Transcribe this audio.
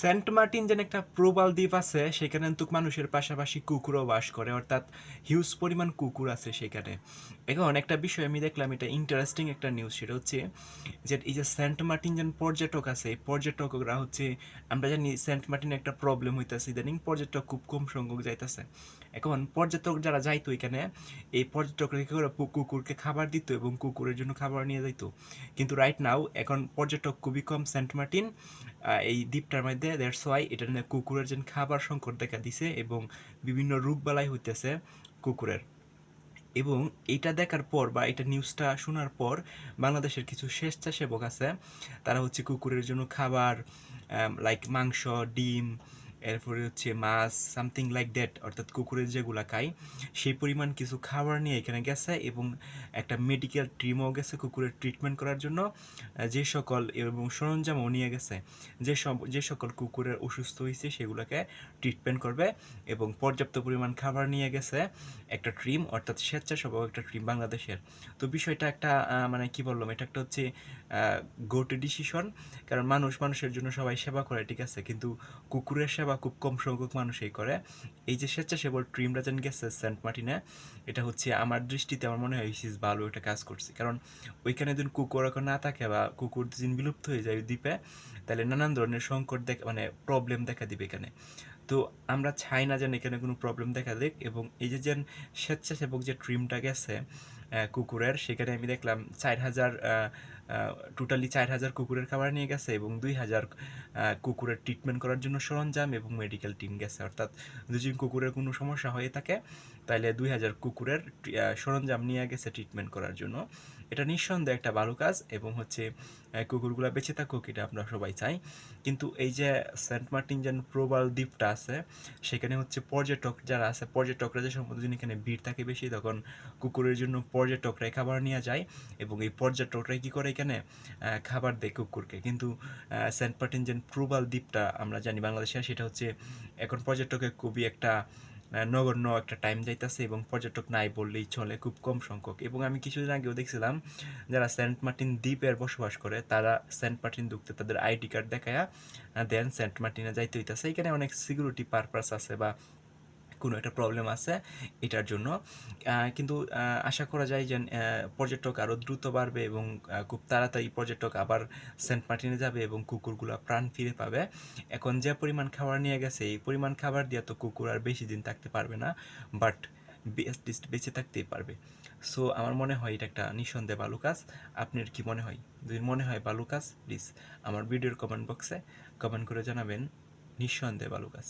Saint Martin যেন একটা প্রবাল দ্বীপ আছে, সেখানে কিন্তু মানুষের পাশাপাশি কুকুরও বাস করে, অর্থাৎ হিউজ পরিমাণ কুকুর আছে সেখানে। এখন একটা বিষয় আমি দেখলাম, এটা ইন্টারেস্টিং একটা নিউজ সেটা হচ্ছে যে এই যে সেন্ট মার্টিন যেন পর্যটক আছে পর্যটকরা হচ্ছে, আমরা জানি সেন্ট মার্টিনে একটা প্রবলেম হইতেছে, ইদানিং পর্যটক খুব কম সংখ্যক যাইতেছে। এখন পর্যটক যারা যাইতো এখানে, এই পর্যটকরা কি করে কুকুরকে খাবার দিত এবং কুকুরের জন্য খাবার নিয়ে যাইতো? কিন্তু রাইট নাও এখন পর্যটক খুবই কম সেন্ট মার্টিন এই দ্বীপটার মধ্যে দ্যাটস ওয়াই এটা নিয়ে কুকুরের যেন খাবার সংকট দেখা দিছে এবং বিভিন্ন রোগবালাই হইতেছে কুকুরের। এবং এটা দেখার পর বা এটা নিউজটা শোনার পর বাংলাদেশের কিছু স্বেচ্ছাসেবক আছে, তারা হচ্ছে কুকুরের জন্য খাবার লাইক মাংস, ডিম এরপরে হচ্ছে মাছ সামথিং লাইক দ্যাট অর্থাৎ কুকুরের যেগুলা খায় সেই পরিমাণ কিছু খাবার নিয়ে এখানে গেছে এবং একটা মেডিকেল টিমও গেছে কুকুরের ট্রিটমেন্ট করার জন্য। যে সকল এবং সরঞ্জামও নিয়ে গেছে, যে সব, যে সকল কুকুরের অসুস্থ হয়েছে সেগুলোকে ট্রিটমেন্ট করবে এবং পর্যাপ্ত পরিমাণ খাবার নিয়ে গেছে একটা ট্রিম অর্থাৎ স্বেচ্ছাসেবক একটা ট্রিম বাংলাদেশের। তো বিষয়টা একটা মানে কি বললাম, এটা একটা হচ্ছে গোটে ডিসিশন কারণ মানুষ, মানুষের জন্য সবাই সেবা করে, ঠিক আছে? কিন্তু কুকুরের সেবা খুব কম সংখ্যক মানুষই করে। এই যে স্বেচ্ছাসেবক ট্রিমটা যেন গেছে সেন্ট মার্টিনে, এটা হচ্ছে আমার দৃষ্টিতে আমার মনে হয় বিশেষ ভালো একটা কাজ করছে। কারণ ওইখানে যদি কুকুর এখন না থাকে বা কুকুর যদি বিলুপ্ত হয়ে যায় দ্বীপে, তাহলে নানান ধরনের সংকট দেখা মানে প্রবলেম দেখা দিবে এখানে। তো আমরা চাই না যেন এখানে কোনো প্রবলেম দেখা দিক এবং এই যে যেন স্বেচ্ছাসেবক যে ট্রিমটা গেছে কুকুরের, সেখানে আমি দেখলাম চার হাজার টোটালি চার হাজার কুকুরের খাবার নিয়ে গেছে এবং দুই হাজার কুকুরের ট্রিটমেন্ট করার জন্য সরঞ্জাম এবং মেডিকেল টিম গেছে। অর্থাৎ যদি কুকুরের কোনো সমস্যা হয়ে থাকে তাহলে দুই হাজার কুকুরের সরঞ্জাম নিয়ে গেছে ট্রিটমেন্ট করার জন্য। এটা নিঃসন্দেহে একটা ভালো কাজ এবং হচ্ছে কুকুরগুলো বেঁচে থাকুক, এটা আমরা সবাই চাই। কিন্তু এই যে সেন্ট মার্টিন যেন প্রবাল দ্বীপটা আছে, সেখানে হচ্ছে পর্যটক যারা আছে, পর্যটকরা যে সম্পর্কে যদি এখানে ভিড় থাকে বেশি, তখন কুকুরের জন্য পর্যটকরাই খাবার নিয়ে যায় এবং এই পর্যটকরাই কি করে? এখানে খাবার দেয় কুকুরকে। কিন্তু সেন্ট মার্টিন যেন প্রবাল দ্বীপটা আমরা জানি বাংলাদেশে সেটা হচ্ছে এখন পর্যটকের খুবই একটা নগণ্য একটা টাইম যাইতেছে এবং পর্যটক নাই বললেই চলে খুব কম সংখ্যক। এবং আমি কিছুদিন আগেও দেখছিলাম, যারা সেন্ট মার্টিন দ্বীপের বসবাস করে, তারা সেন্ট মার্টিন ঢুকতে তাদের আইডি কার্ড দেখায়া দেন সেন্ট মার্টিনে যাইতে হইতেছে। এখানে অনেক সিকিউরিটি পারপাস আছে বা কোনো একটা প্রবলেম আছে এটার জন্য। কিন্তু আশা করা যায় যে পর্যটক আরও দ্রুত বাড়বে এবং খুব তাড়াতাড়ি পর্যটক আবার সেন্ট মার্টিনে যাবে এবং কুকুরগুলো প্রাণ ফিরে পাবে। এখন যে পরিমাণ খাবার নিয়ে গেছে, এই পরিমাণ খাবার দিয়ে তো কুকুর আর বেশি দিন থাকতে পারবে না বাট লিস্ট বেঁচে থাকতেই পারবে। সো আমার মনে হয় এটা একটা নিঃসন্দেহে ভালো কাজ। আপনার কি মনে হয়? যদি মনে হয় ভালো কাজ প্লিজ আমার ভিডিওর কমেন্ট বক্সে কমেন্ট করে জানাবেন। নিঃসন্দেহে ভালো কাজ।